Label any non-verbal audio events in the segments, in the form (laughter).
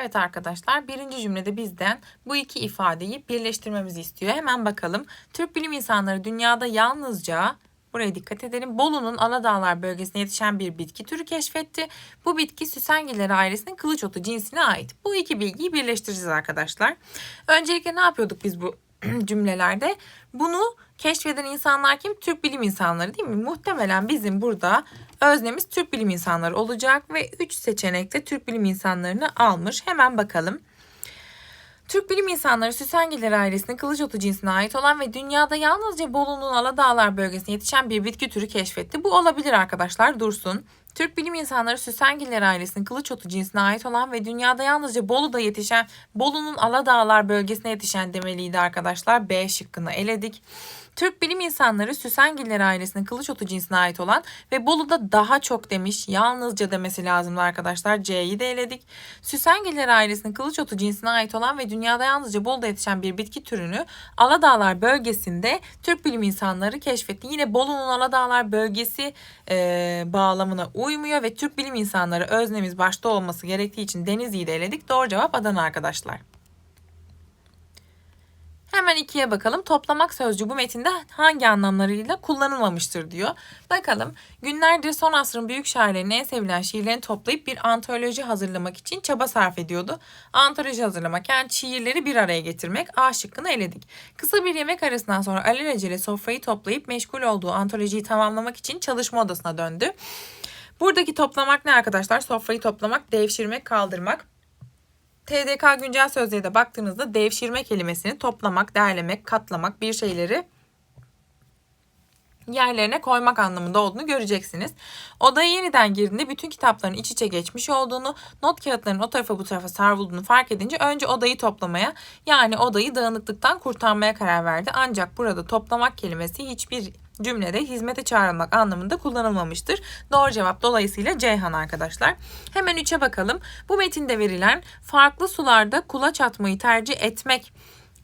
Evet arkadaşlar birinci cümlede bizden bu iki ifadeyi birleştirmemizi istiyor. Hemen bakalım. Türk bilim insanları dünyada yalnızca Buraya dikkat edelim. Bolu'nun Aladağlar bölgesine yetişen bir bitki türü keşfetti. Bu bitki Süsengiller ailesinin kılıç otu cinsine ait. Bu iki bilgiyi birleştireceğiz arkadaşlar. Öncelikle ne yapıyorduk biz bu (clears throat) cümlelerde? Bunu keşfeden insanlar kim? Türk bilim insanları değil mi? Muhtemelen bizim burada öznemiz Türk bilim insanları olacak ve 3 seçenekte Türk bilim insanlarını almış. Hemen bakalım. Türk bilim insanları Süsengiler ailesinin kılıç cinsine ait olan ve dünyada yalnızca Bolu'nun Aladağlar bölgesine yetişen bir bitki türü keşfetti. Bu olabilir arkadaşlar dursun. Türk bilim insanları Süsengiller ailesinin kılıç otu cinsine ait olan ve dünyada yalnızca Bolu'da yetişen, Bolu'nun Aladağlar bölgesine yetişen demeliydi arkadaşlar. B şıkkını eledik. Türk bilim insanları Süsengiller ailesinin kılıç otu cinsine ait olan ve Bolu'da daha çok demiş. Yalnızca demesi lazımdı arkadaşlar. C'yi de eledik. Süsengiller ailesinin kılıç otu cinsine ait olan ve dünyada yalnızca Bolu'da yetişen bir bitki türünü Aladağlar bölgesinde Türk bilim insanları keşfetti. Yine Bolu'nun Aladağlar bölgesi e, bağlamına uymuyor ve Türk bilim insanları öznemiz başta olması gerektiği için Denizli'yi de eledik. Doğru cevap Adana arkadaşlar. Hemen ikiye bakalım. Toplamak sözcüğü bu metinde hangi anlamlarıyla kullanılmamıştır diyor. Bakalım. Günlerdir son asrın büyük şairlerinin en sevilen şiirlerini toplayıp bir antoloji hazırlamak için çaba sarf ediyordu. Antoloji hazırlamak yani şiirleri bir araya getirmek. A şıkkını eledik. Kısa bir yemek arasından sonra alelacele sofrayı toplayıp meşgul olduğu antolojiyi tamamlamak için çalışma odasına döndü. Buradaki toplamak ne arkadaşlar? Sofrayı toplamak, devşirmek, kaldırmak. TDK güncel sözlüğe de baktığınızda devşirme kelimesini toplamak, derlemek, katlamak bir şeyleri yerlerine koymak anlamında olduğunu göreceksiniz. Odaya yeniden girdiğinde bütün kitapların iç içe geçmiş olduğunu, not kağıtlarının o tarafa bu tarafa savrulduğunu fark edince önce odayı toplamaya yani odayı dağınıklıktan kurtarmaya karar verdi. Ancak burada toplamak kelimesi hiçbir cümlede hizmete çağrılmak anlamında kullanılmamıştır. Doğru cevap dolayısıyla Ceyhan arkadaşlar. Hemen 3'e bakalım. Bu metinde verilen farklı sularda kulaç atmayı tercih etmek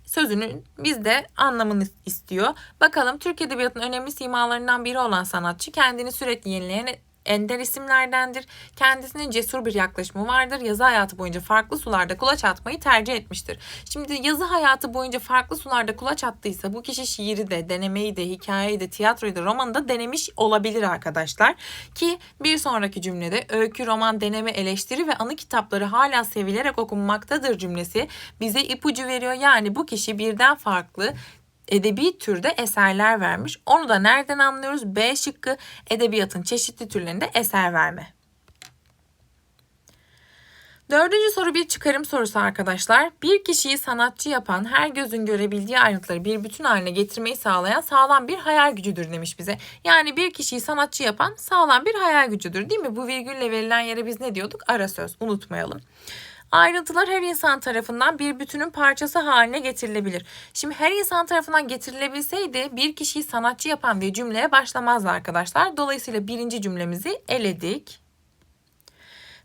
sözünün bizde anlamını istiyor. Bakalım Türk Edebiyatı'nın önemli simalarından biri olan sanatçı kendini sürekli yenileyen ender isimlerdendir. Kendisinin cesur bir yaklaşımı vardır. Yazı hayatı boyunca farklı sularda kulaç atmayı tercih etmiştir. Şimdi yazı hayatı boyunca farklı sularda kulaç attıysa bu kişi şiiri de, denemeyi de, hikayeyi de, tiyatroyu da, romanı da denemiş olabilir arkadaşlar. Ki bir sonraki cümlede öykü, roman, deneme, eleştiri ve anı kitapları hala sevilerek okunmaktadır cümlesi bize ipucu veriyor. Yani bu kişi birden farklı edebi türde eserler vermiş. Onu da nereden anlıyoruz? B şıkkı edebiyatın çeşitli türlerinde eser verme. Dördüncü soru bir çıkarım sorusu arkadaşlar. Bir kişiyi sanatçı yapan, her gözün görebildiği ayrıntıları bir bütün haline getirmeyi sağlayan sağlam bir hayal gücüdür demiş bize. Yani bir kişiyi sanatçı yapan sağlam bir hayal gücüdür değil mi? Bu virgülle verilen yere biz ne diyorduk? Ara söz unutmayalım. Ayrıntılar her insan tarafından bir bütünün parçası haline getirilebilir. Şimdi her insan tarafından getirilebilseydi bir kişiyi sanatçı yapan diye cümleye başlamazdı arkadaşlar. Dolayısıyla birinci cümlemizi eledik.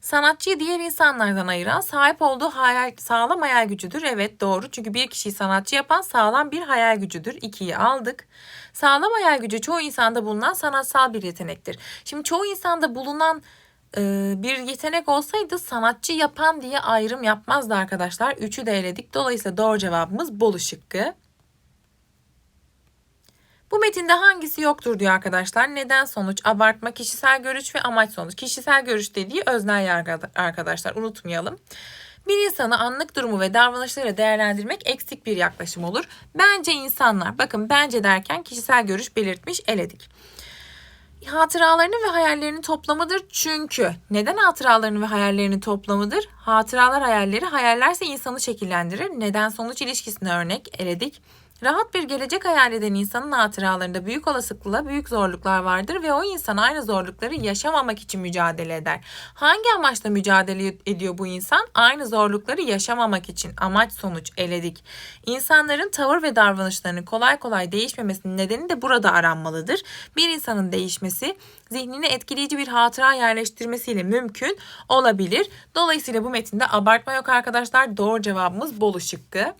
Sanatçıyı diğer insanlardan ayıran sahip olduğu hayal, sağlam hayal gücüdür. Evet doğru çünkü bir kişiyi sanatçı yapan sağlam bir hayal gücüdür. İkiyi aldık. Sağlam hayal gücü çoğu insanda bulunan sanatsal bir yetenektir. Şimdi çoğu insanda bulunan bir yetenek olsaydı sanatçı yapan diye ayrım yapmazdı arkadaşlar. Üçü de eledik. Dolayısıyla doğru cevabımız Bolu şıkkı. Bu metinde hangisi yoktur diyor arkadaşlar. Neden sonuç, abartma, kişisel görüş ve amaç sonuç. Kişisel görüş dediği öznel yargı arkadaşlar unutmayalım. Bir insanı anlık durumu ve davranışlarıyla değerlendirmek eksik bir yaklaşım olur. Bence insanlar, bakın bence derken kişisel görüş belirtmiş eledik hatıralarını ve hayallerini toplamıdır. Çünkü neden hatıralarını ve hayallerini toplamıdır? Hatıralar hayalleri, hayallerse insanı şekillendirir. Neden sonuç ilişkisine örnek eledik. Rahat bir gelecek hayal eden insanın hatıralarında büyük olasılıkla büyük zorluklar vardır ve o insan aynı zorlukları yaşamamak için mücadele eder. Hangi amaçla mücadele ediyor bu insan? Aynı zorlukları yaşamamak için. Amaç sonuç eledik. İnsanların tavır ve davranışlarının kolay kolay değişmemesinin nedeni de burada aranmalıdır. Bir insanın değişmesi zihnine etkileyici bir hatıra yerleştirmesiyle mümkün olabilir. Dolayısıyla bu metinde abartma yok arkadaşlar. Doğru cevabımız Bolu şıkkı.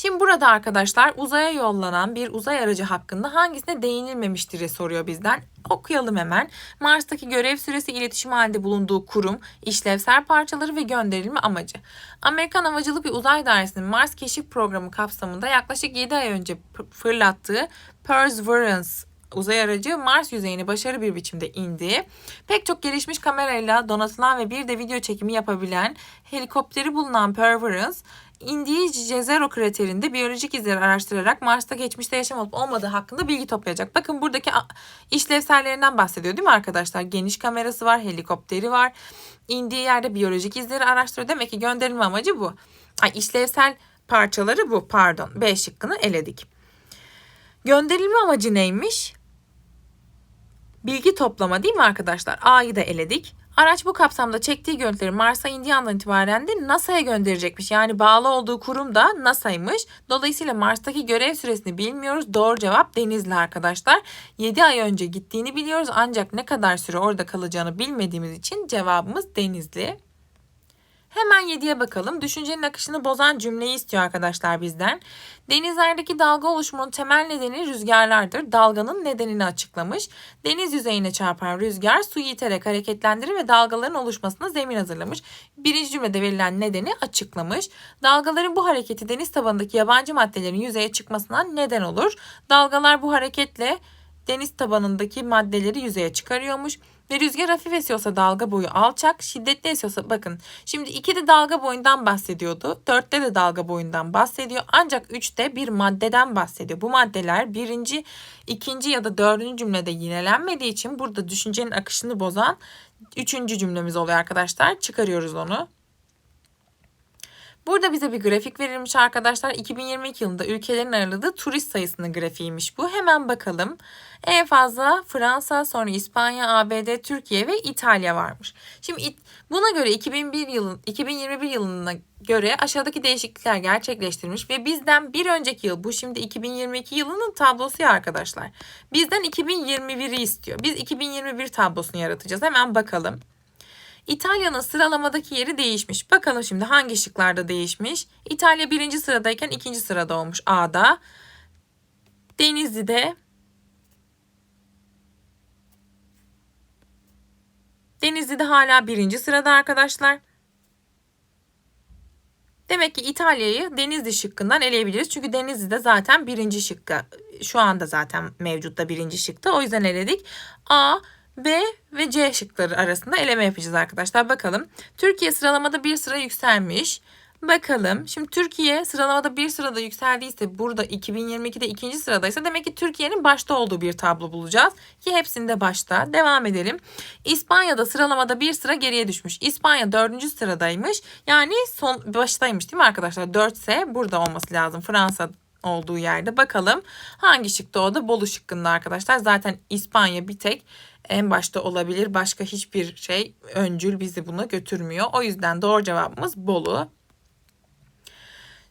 Şimdi burada arkadaşlar uzaya yollanan bir uzay aracı hakkında hangisine değinilmemiştir diye soruyor bizden. Okuyalım hemen. Mars'taki görev süresi iletişim halinde bulunduğu kurum, işlevsel parçaları ve gönderilme amacı. Amerikan Havacılık ve Uzay Dairesi'nin Mars Keşif Programı kapsamında yaklaşık 7 ay önce fırlattığı Perseverance uzay aracı Mars yüzeyine başarılı bir biçimde indi. Pek çok gelişmiş kamerayla donatılan ve bir de video çekimi yapabilen helikopteri bulunan Perseverance indiği Jezero kraterinde biyolojik izleri araştırarak Mars'ta geçmişte yaşam olup olmadığı hakkında bilgi toplayacak. Bakın buradaki işlevsellerinden bahsediyor değil mi arkadaşlar? Geniş kamerası var, helikopteri var. İndiği yerde biyolojik izleri araştırıyor. Demek ki gönderilme amacı bu. Ay işlevsel parçaları bu pardon. B şıkkını eledik. Gönderilme amacı neymiş? Bilgi toplama değil mi arkadaşlar? A'yı da eledik. Araç bu kapsamda çektiği görüntüleri Mars'a indiği andan itibaren de NASA'ya gönderecekmiş. Yani bağlı olduğu kurum da NASA'ymış. Dolayısıyla Mars'taki görev süresini bilmiyoruz. Doğru cevap Denizli arkadaşlar. 7 ay önce gittiğini biliyoruz ancak ne kadar süre orada kalacağını bilmediğimiz için cevabımız Denizli. Hemen 7'ye bakalım. Düşüncenin akışını bozan cümleyi istiyor arkadaşlar bizden. Denizlerdeki dalga oluşumunun temel nedeni rüzgarlardır. Dalganın nedenini açıklamış. Deniz yüzeyine çarpan rüzgar suyu iterek hareketlendirir ve dalgaların oluşmasına zemin hazırlamış. Birinci cümlede verilen nedeni açıklamış. Dalgaların bu hareketi deniz tabanındaki yabancı maddelerin yüzeye çıkmasına neden olur. Dalgalar bu hareketle deniz tabanındaki maddeleri yüzeye çıkarıyormuş. Ve rüzgar hafif esiyorsa dalga boyu alçak, şiddetli esiyorsa bakın. Şimdi 2'de dalga boyundan bahsediyordu. 4'te de dalga boyundan bahsediyor. Ancak 3'te bir maddeden bahsediyor. Bu maddeler birinci, ikinci ya da dördüncü cümlede yinelenmediği için burada düşüncenin akışını bozan üçüncü cümlemiz oluyor arkadaşlar. Çıkarıyoruz onu. Burada bize bir grafik verilmiş arkadaşlar. 2022 yılında ülkelerin aradığı turist sayısının grafiğiymiş bu. Hemen bakalım. En fazla Fransa, sonra İspanya, ABD, Türkiye ve İtalya varmış. Şimdi buna göre 2001 yılın 2021 yılına göre aşağıdaki değişiklikler gerçekleştirilmiş ve bizden bir önceki yıl bu şimdi 2022 yılının tablosu ya arkadaşlar. Bizden 2021'i istiyor. Biz 2021 tablosunu yaratacağız. Hemen bakalım. İtalya'nın sıralamadaki yeri değişmiş. Bakalım şimdi hangi şıklarda değişmiş? İtalya birinci sıradayken ikinci sırada olmuş A'da. Denizli'de Denizli'de hala birinci sırada arkadaşlar. Demek ki İtalya'yı Denizli şıkkından eleyebiliriz. Çünkü Denizli'de zaten birinci şıkka. Şu anda zaten mevcutta birinci şıkta. O yüzden eledik. A, B ve C şıkları arasında eleme yapacağız arkadaşlar. Bakalım. Türkiye sıralamada bir sıra yükselmiş. Bakalım. Şimdi Türkiye sıralamada bir sırada yükseldiyse burada 2022'de ikinci sıradaysa demek ki Türkiye'nin başta olduğu bir tablo bulacağız. Ki hepsinde başta. Devam edelim. İspanya'da sıralamada bir sıra geriye düşmüş. İspanya dördüncü sıradaymış. Yani son baştaymış değil mi arkadaşlar? 4 ise burada olması lazım. Fransa olduğu yerde. Bakalım hangi şıkta o da Bolu şıkkında arkadaşlar. Zaten İspanya bir tek en başta olabilir. Başka hiçbir şey öncül bizi buna götürmüyor. O yüzden doğru cevabımız Bolu.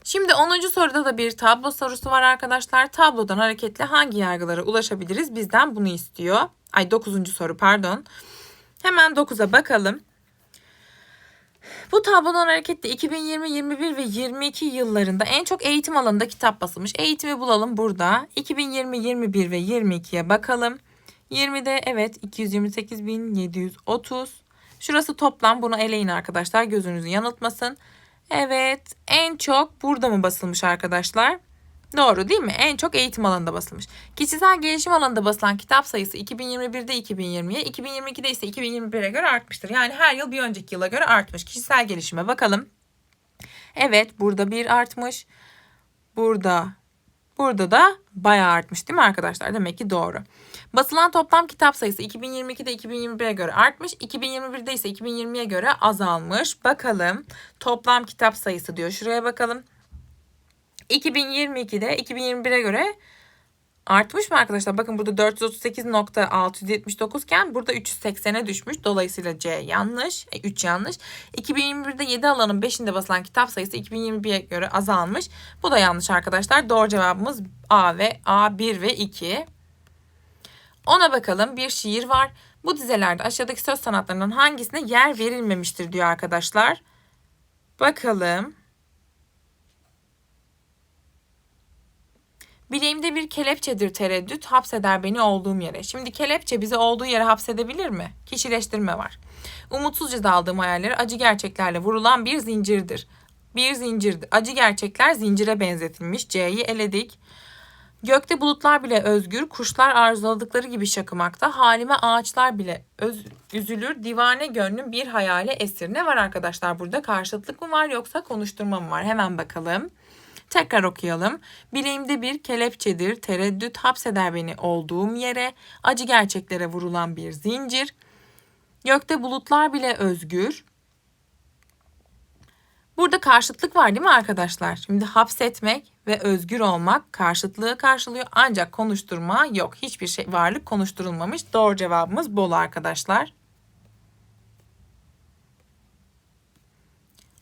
Şimdi 10. soruda da bir tablo sorusu var arkadaşlar. Tablodan hareketle hangi yargılara ulaşabiliriz? Bizden bunu istiyor. Ay 9. soru pardon. Hemen 9'a bakalım. Bu tablodan hareketle 2020, 21 ve 22 yıllarında en çok eğitim alanında kitap basılmış. Eğitimi bulalım burada. 2020, 21 ve 22'ye bakalım. 20'de evet 228.730. Şurası toplam bunu eleyin arkadaşlar gözünüzü yanıltmasın. Evet en çok burada mı basılmış arkadaşlar? Doğru değil mi? En çok eğitim alanında basılmış. Kişisel gelişim alanında basılan kitap sayısı 2021'de 2020'ye, 2022'de ise 2021'e göre artmıştır. Yani her yıl bir önceki yıla göre artmış. Kişisel gelişime bakalım. Evet burada bir artmış. Burada Burada da bayağı artmış değil mi arkadaşlar? Demek ki doğru. Basılan toplam kitap sayısı 2022'de 2021'e göre artmış. 2021'de ise 2020'ye göre azalmış. Bakalım toplam kitap sayısı diyor. Şuraya bakalım. 2022'de 2021'e göre artmış mı arkadaşlar? Bakın burada 438.679 iken burada 380'e düşmüş. Dolayısıyla C yanlış. E, 3 yanlış. 2021'de 7 alanın 5'inde basılan kitap sayısı 2021'e göre azalmış. Bu da yanlış arkadaşlar. Doğru cevabımız A ve A1 ve 2. Ona bakalım. Bir şiir var. Bu dizelerde aşağıdaki söz sanatlarından hangisine yer verilmemiştir diyor arkadaşlar. Bakalım. Bileğimde bir kelepçedir tereddüt, hapseder beni olduğum yere. Şimdi kelepçe bizi olduğu yere hapsedebilir mi? Kişileştirme var. Umutsuzca daldığım hayalleri acı gerçeklerle vurulan bir zincirdir. Bir zincirdir. Acı gerçekler zincire benzetilmiş. C'yi eledik. Gökte bulutlar bile özgür, kuşlar arzuladıkları gibi şakımakta, halime ağaçlar bile öz, üzülür, divane gönlüm bir hayale esir. Ne var arkadaşlar burada? Karşıtlık mı var yoksa konuşturma mı var? Hemen bakalım. Tekrar okuyalım. Bileğimde bir kelepçedir, tereddüt hapseder beni olduğum yere, acı gerçeklere vurulan bir zincir. Gökte bulutlar bile özgür. Burada karşıtlık var değil mi arkadaşlar? Şimdi hapsetmek ve özgür olmak karşıtlığı karşılıyor ancak konuşturma yok. Hiçbir şey varlık konuşturulmamış. Doğru cevabımız bol arkadaşlar.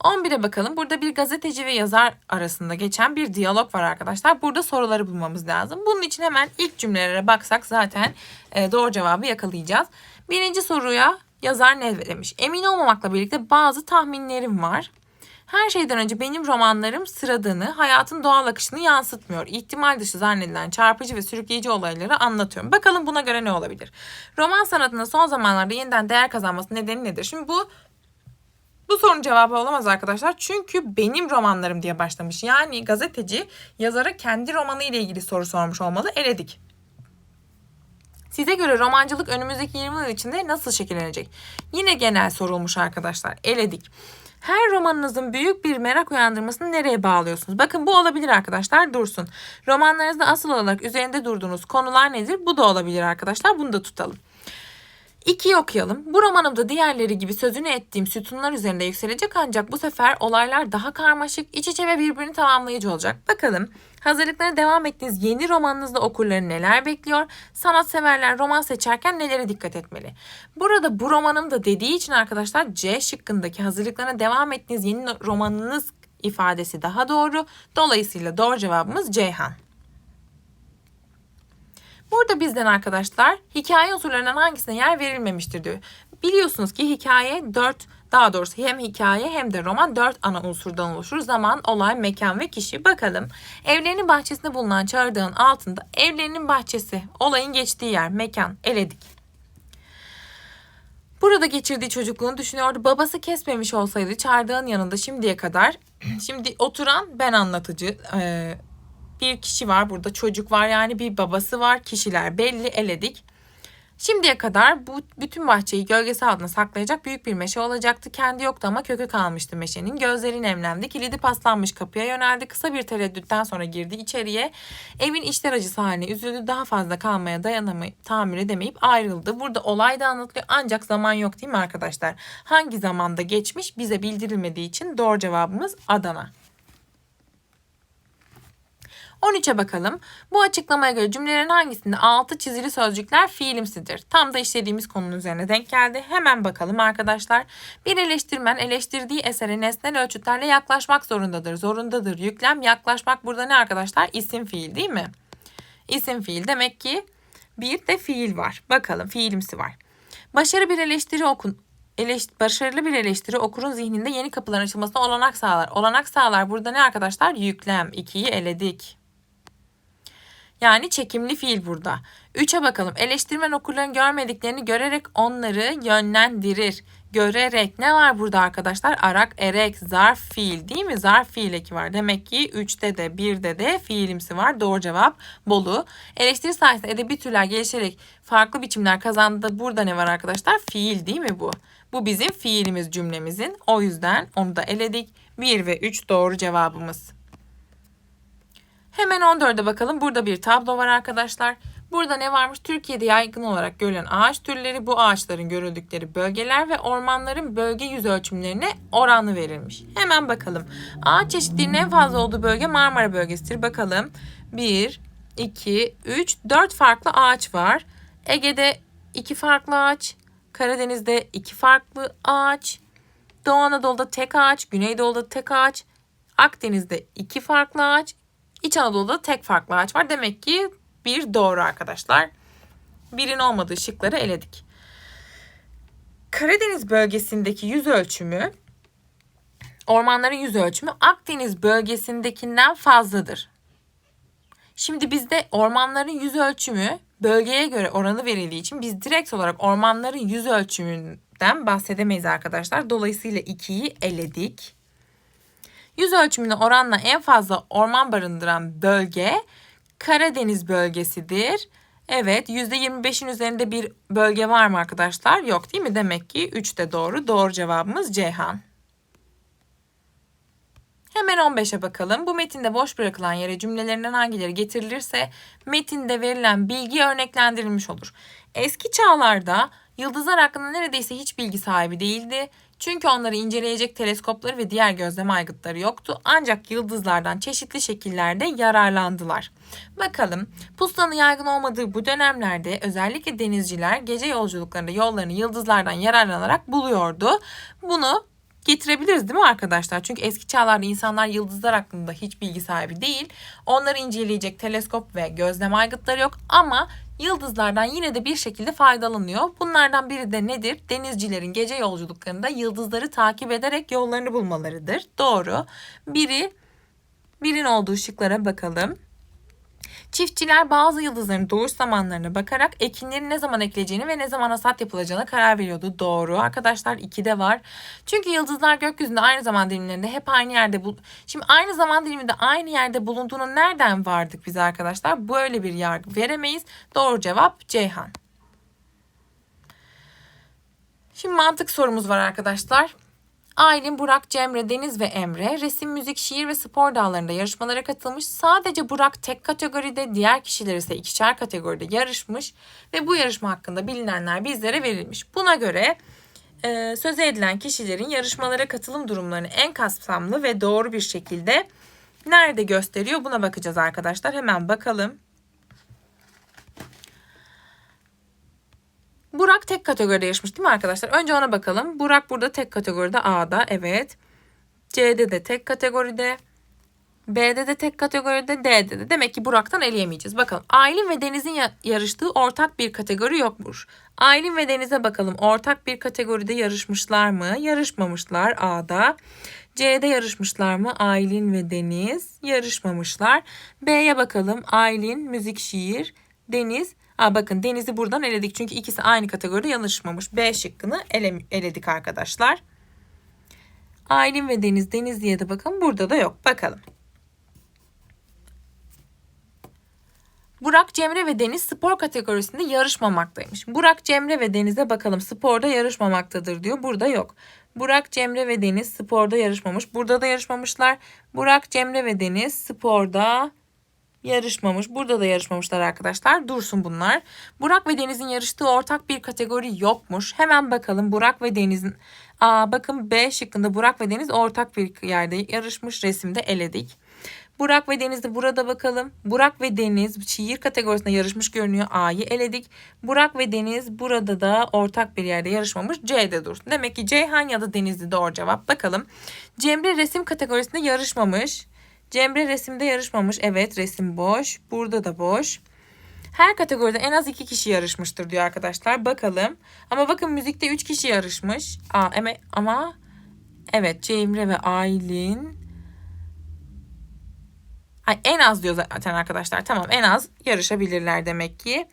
11'e bakalım. Burada bir gazeteci ve yazar arasında geçen bir diyalog var arkadaşlar. Burada soruları bulmamız lazım. Bunun için hemen ilk cümlelere baksak zaten e, doğru cevabı yakalayacağız. Birinci soruya yazar ne demiş? Emin olmamakla birlikte bazı tahminlerim var. Her şeyden önce benim romanlarım sıradığını, hayatın doğal akışını yansıtmıyor. İhtimal dışı zannedilen çarpıcı ve sürükleyici olayları anlatıyorum. Bakalım buna göre ne olabilir? Roman sanatının son zamanlarda yeniden değer kazanması nedeni nedir? Şimdi bu bu sorunun cevabı olamaz arkadaşlar. Çünkü benim romanlarım diye başlamış. Yani gazeteci yazara kendi romanı ile ilgili soru sormuş olmalı. Eledik. Size göre romancılık önümüzdeki 20 yıl içinde nasıl şekillenecek? Yine genel sorulmuş arkadaşlar. Eledik. Her romanınızın büyük bir merak uyandırmasını nereye bağlıyorsunuz? Bakın bu olabilir arkadaşlar dursun. Romanlarınızda asıl olarak üzerinde durduğunuz konular nedir? Bu da olabilir arkadaşlar. Bunu da tutalım. İkiyi okuyalım. Bu romanımda diğerleri gibi sözünü ettiğim sütunlar üzerinde yükselecek ancak bu sefer olaylar daha karmaşık, iç içe ve birbirini tamamlayıcı olacak. Bakalım hazırlıklara devam ettiğiniz yeni romanınızda okurları neler bekliyor? Sanatseverler roman seçerken nelere dikkat etmeli? Burada bu romanımda dediği için arkadaşlar C şıkkındaki hazırlıklarına devam ettiğiniz yeni romanınız ifadesi daha doğru. Dolayısıyla doğru cevabımız Ceyhan. Burada bizden arkadaşlar hikaye unsurlarından hangisine yer verilmemiştir diyor. Biliyorsunuz ki hikaye 4 daha doğrusu hem hikaye hem de roman 4 ana unsurdan oluşur. Zaman, olay, mekan ve kişi. Bakalım evlerinin bahçesinde bulunan çardağın altında evlerinin bahçesi, olayın geçtiği yer, mekan eledik. Burada geçirdiği çocukluğunu düşünüyordu. Babası kesmemiş olsaydı çardağın yanında şimdiye kadar (clears throat) şimdi oturan ben anlatıcı e, bir kişi var burada çocuk var yani bir babası var kişiler belli eledik. Şimdiye kadar bu bütün bahçeyi gölgesi altında saklayacak büyük bir meşe olacaktı. Kendi yoktu ama kökü kalmıştı meşenin. Gözleri nemlendi. Kilidi paslanmış kapıya yöneldi. Kısa bir tereddütten sonra girdi içeriye. Evin içler acısı haline üzüldü. Daha fazla kalmaya dayanamayıp tamir edemeyip ayrıldı. Burada olay da anlatılıyor ancak zaman yok değil mi arkadaşlar? Hangi zamanda geçmiş bize bildirilmediği için doğru cevabımız Adana. 13'e bakalım. Bu açıklamaya göre cümlelerin hangisinde altı çizili sözcükler fiilimsidir? Tam da işlediğimiz konunun üzerine denk geldi. Hemen bakalım arkadaşlar. Bir eleştirmen eleştirdiği esere nesnel ölçütlerle yaklaşmak zorundadır. Zorundadır. Yüklem yaklaşmak burada ne arkadaşlar? İsim fiil değil mi? İsim fiil demek ki bir de fiil var. Bakalım fiilimsi var. Başarı bir eleştiri okun, eleşt başarılı bir eleştiri okurun zihninde yeni kapıların açılmasına olanak sağlar. Olanak sağlar burada ne arkadaşlar? Yüklem. 2'yi eledik. Yani çekimli fiil burada. 3'e bakalım. Eleştirmen okurların görmediklerini görerek onları yönlendirir. Görerek ne var burada arkadaşlar? Arak, erek, zarf, fiil değil mi? Zarf fiil eki var. Demek ki 3'te de 1'de de fiilimsi var. Doğru cevap Bolu. Eleştiri sayesinde edebi türler gelişerek farklı biçimler kazandı. Burada ne var arkadaşlar? Fiil değil mi bu? Bu bizim fiilimiz cümlemizin. O yüzden onu da eledik. 1 ve 3 doğru cevabımız. Hemen 14'e bakalım. Burada bir tablo var arkadaşlar. Burada ne varmış? Türkiye'de yaygın olarak görülen ağaç türleri, bu ağaçların görüldükleri bölgeler ve ormanların bölge yüz ölçümlerine oranı verilmiş. Hemen bakalım. Ağaç çeşitliliğinin en fazla olduğu bölge Marmara bölgesidir. Bakalım. 1, 2, 3, 4 farklı ağaç var. Ege'de 2 farklı ağaç. Karadeniz'de 2 farklı ağaç. Doğu Anadolu'da tek ağaç. Güneydoğu'da tek ağaç. Akdeniz'de 2 farklı ağaç. İç Anadolu'da tek farklı ağaç var. Demek ki bir doğru arkadaşlar. Birin olmadığı şıkları eledik. Karadeniz bölgesindeki yüz ölçümü ormanların yüz ölçümü Akdeniz bölgesindekinden fazladır. Şimdi bizde ormanların yüz ölçümü bölgeye göre oranı verildiği için biz direkt olarak ormanların yüz ölçümünden bahsedemeyiz arkadaşlar. Dolayısıyla 2'yi eledik. Yüz ölçümüne oranla en fazla orman barındıran bölge Karadeniz bölgesidir. Evet %25'in üzerinde bir bölge var mı arkadaşlar? Yok değil mi? Demek ki 3 de doğru. Doğru cevabımız Ceyhan. Hemen 15'e bakalım. Bu metinde boş bırakılan yere cümlelerinden hangileri getirilirse metinde verilen bilgi örneklendirilmiş olur. Eski çağlarda yıldızlar hakkında neredeyse hiç bilgi sahibi değildi. Çünkü onları inceleyecek teleskopları ve diğer gözlem aygıtları yoktu. Ancak yıldızlardan çeşitli şekillerde yararlandılar. Bakalım pusulanın yaygın olmadığı bu dönemlerde özellikle denizciler gece yolculuklarında yollarını yıldızlardan yararlanarak buluyordu. Bunu getirebiliriz değil mi arkadaşlar? Çünkü eski çağlarda insanlar yıldızlar hakkında hiç bilgi sahibi değil. Onları inceleyecek teleskop ve gözlem aygıtları yok ama yıldızlardan yine de bir şekilde faydalanıyor. Bunlardan biri de nedir? Denizcilerin gece yolculuklarında yıldızları takip ederek yollarını bulmalarıdır. Doğru. Biri birin olduğu şıklara bakalım. Çiftçiler bazı yıldızların doğuş zamanlarına bakarak ekinlerin ne zaman ekileceğini ve ne zaman hasat yapılacağına karar veriyordu. Doğru. Arkadaşlar iki de var. Çünkü yıldızlar gökyüzünde aynı zaman dilimlerinde hep aynı yerde bul. Şimdi aynı zaman diliminde aynı yerde bulunduğunu nereden vardık biz arkadaşlar? Böyle bir yargı veremeyiz. Doğru cevap Ceyhan. Şimdi mantık sorumuz var arkadaşlar. Aylin, Burak, Cemre, Deniz ve Emre resim, müzik, şiir ve spor dallarında yarışmalara katılmış. Sadece Burak tek kategoride, diğer kişiler ise ikişer kategoride yarışmış ve bu yarışma hakkında bilinenler bizlere verilmiş. Buna göre e, söze edilen kişilerin yarışmalara katılım durumlarını en kapsamlı ve doğru bir şekilde nerede gösteriyor buna bakacağız arkadaşlar. Hemen bakalım. Burak tek kategoride yarışmış değil mi arkadaşlar? Önce ona bakalım. Burak burada tek kategoride A'da. Evet. C'de de tek kategoride. B'de de tek kategoride, D'de de. Demek ki Burak'tan eleyemeyeceğiz. Bakalım. Aylin ve Deniz'in yarıştığı ortak bir kategori yokmuş. Aylin ve Deniz'e bakalım. Ortak bir kategoride yarışmışlar mı? Yarışmamışlar A'da. C'de yarışmışlar mı? Aylin ve Deniz yarışmamışlar. B'ye bakalım. Aylin, müzik, şiir, Deniz Aa, bakın Deniz'i buradan eledik. Çünkü ikisi aynı kategoride yanlışmamış. B şıkkını ele, eledik arkadaşlar. Aylin ve Deniz. Deniz diye de bakın burada da yok. Bakalım. Burak, Cemre ve Deniz spor kategorisinde yarışmamaktaymış. Burak, Cemre ve Deniz'e bakalım sporda yarışmamaktadır diyor. Burada yok. Burak, Cemre ve Deniz sporda yarışmamış. Burada da yarışmamışlar. Burak, Cemre ve Deniz sporda yarışmamış. Burada da yarışmamışlar arkadaşlar. Dursun bunlar. Burak ve Deniz'in yarıştığı ortak bir kategori yokmuş. Hemen bakalım Burak ve Deniz'in. Aa, bakın B şıkkında Burak ve Deniz ortak bir yerde yarışmış. Resimde eledik. Burak ve Deniz'de burada bakalım. Burak ve Deniz şiir kategorisinde yarışmış görünüyor. A'yı eledik. Burak ve Deniz burada da ortak bir yerde yarışmamış. C'de dursun. Demek ki Ceyhan ya da Denizli doğru cevap. Bakalım. Cemre resim kategorisinde yarışmamış. Cemre resimde yarışmamış. Evet resim boş. Burada da boş. Her kategoride en az iki kişi yarışmıştır diyor arkadaşlar. Bakalım. Ama bakın müzikte üç kişi yarışmış. Aa, ama, evet Cemre ve Aylin. Ay, en az diyor zaten arkadaşlar. Tamam en az yarışabilirler demek ki.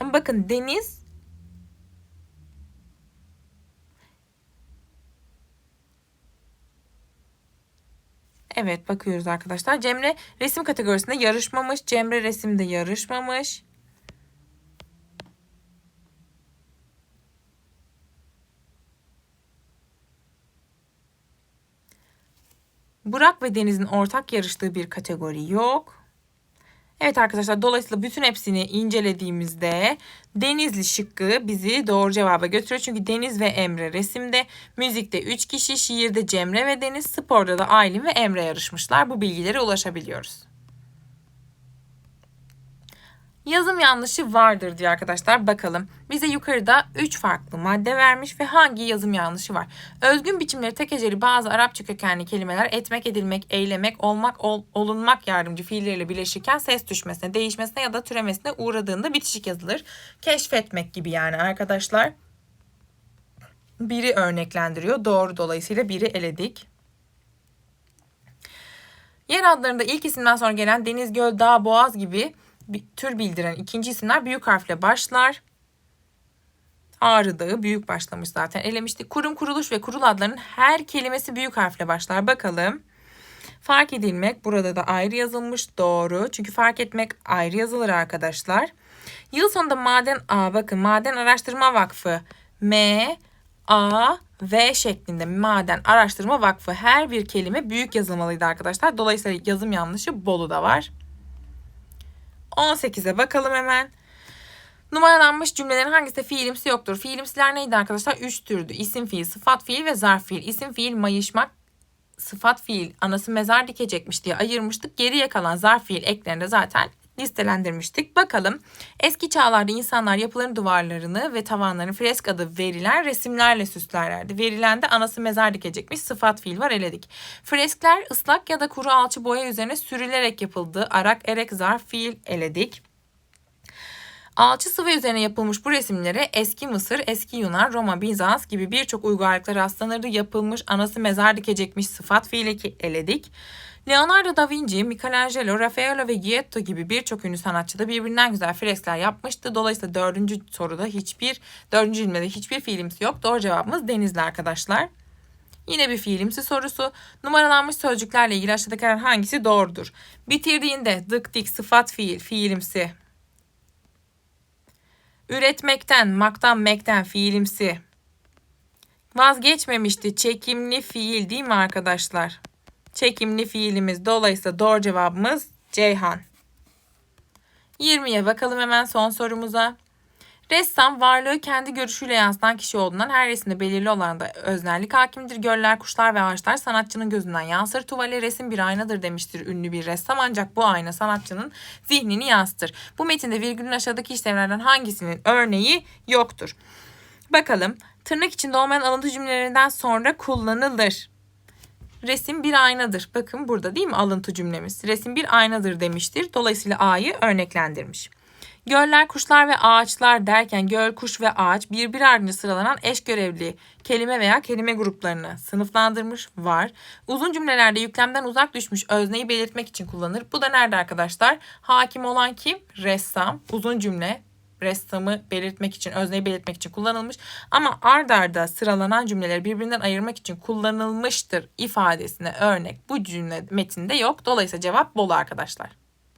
Ama bakın Deniz Evet bakıyoruz arkadaşlar. Cemre resim kategorisinde yarışmamış. Cemre resimde yarışmamış. Burak ve Deniz'in ortak yarıştığı bir kategori yok. Evet arkadaşlar dolayısıyla bütün hepsini incelediğimizde Denizli şıkkı bizi doğru cevaba götürüyor. Çünkü Deniz ve Emre resimde, müzikte 3 kişi, şiirde Cemre ve Deniz, sporda da Aylin ve Emre yarışmışlar. Bu bilgilere ulaşabiliyoruz. Yazım yanlışı vardır diyor arkadaşlar. Bakalım. Bize yukarıda 3 farklı madde vermiş ve hangi yazım yanlışı var? Özgün biçimleri tek eceli bazı Arapça kökenli kelimeler etmek, edilmek, eylemek, olmak, ol, olunmak yardımcı fiilleriyle birleşirken ses düşmesine, değişmesine ya da türemesine uğradığında bitişik yazılır. Keşfetmek gibi yani arkadaşlar. Biri örneklendiriyor. Doğru dolayısıyla biri eledik. Yer adlarında ilk isimden sonra gelen deniz, göl, dağ, boğaz gibi tür bildiren ikinci isimler büyük harfle başlar. Ağrı Dağı büyük başlamış zaten elemiştik. Kurum, kuruluş ve kurul adlarının her kelimesi büyük harfle başlar. Bakalım. Fark edilmek burada da ayrı yazılmış. Doğru. Çünkü fark etmek ayrı yazılır arkadaşlar. Yıl sonunda Maden A bakın Maden Araştırma Vakfı M A V şeklinde Maden Araştırma Vakfı her bir kelime büyük yazılmalıydı arkadaşlar. Dolayısıyla yazım yanlışı Bolu'da var. 18'e bakalım hemen. Numaralanmış cümlelerin hangisinde fiilimsi yoktur? Fiilimsiler neydi arkadaşlar? Üç türdü. İsim fiil, sıfat fiil ve zarf fiil. İsim fiil mayışmak, sıfat fiil anası mezar dikecekmiş diye ayırmıştık. Geriye kalan zarf fiil eklerinde zaten listelendirmiştik. Bakalım eski çağlarda insanlar yapıların duvarlarını ve tavanlarını fresk adı verilen resimlerle süslerlerdi. Verilen de anası mezar dikecekmiş sıfat fiil var eledik. Freskler ıslak ya da kuru alçı boya üzerine sürülerek yapıldı. Arak, erek, zarf fiil eledik. Alçı sıvı üzerine yapılmış bu resimlere eski Mısır, eski Yunan, Roma, Bizans gibi birçok uygarlıkta rastlanırdı. Yapılmış anası mezar dikecekmiş sıfat fiili eledik. Leonardo da Vinci, Michelangelo, Raffaello ve Giotto gibi birçok ünlü sanatçı da birbirinden güzel freskler yapmıştı. Dolayısıyla dördüncü soruda hiçbir, dördüncü cümlede hiçbir fiilimsi yok. Doğru cevabımız denizli arkadaşlar. Yine bir fiilimsi sorusu. Numaralanmış sözcüklerle ilgili aşağıdakilerden hangisi doğrudur? Bitirdiğinde dık dik sıfat fiil, fiilimsi. Üretmekten, maktan, mekten fiilimsi. Vazgeçmemişti çekimli fiil değil mi arkadaşlar? Çekimli fiilimiz dolayısıyla doğru cevabımız Ceyhan. 20'ye bakalım hemen son sorumuza. Ressam varlığı kendi görüşüyle yansıtan kişi olduğundan her resimde belirli olan da öznellik hakimdir. Göller, kuşlar ve ağaçlar sanatçının gözünden yansır. Tuvale resim bir aynadır demiştir ünlü bir ressam ancak bu ayna sanatçının zihnini yansıtır. Bu metinde virgülün aşağıdaki işlevlerden hangisinin örneği yoktur? Bakalım tırnak içinde olmayan alıntı cümlelerinden sonra kullanılır. Resim bir aynadır. Bakın burada değil mi alıntı cümlemiz? Resim bir aynadır demiştir. Dolayısıyla A'yı örneklendirmiş. Göller, kuşlar ve ağaçlar derken göl, kuş ve ağaç birbiri ardınca sıralanan eş görevli kelime veya kelime gruplarını sınıflandırmış var. Uzun cümlelerde yüklemden uzak düşmüş özneyi belirtmek için kullanılır. Bu da nerede arkadaşlar? Hakim olan kim? Ressam. Uzun cümle ressamı belirtmek için, özneyi belirtmek için kullanılmış. Ama ard arda sıralanan cümleleri birbirinden ayırmak için kullanılmıştır ifadesine örnek bu cümle metinde yok. Dolayısıyla cevap bolu arkadaşlar.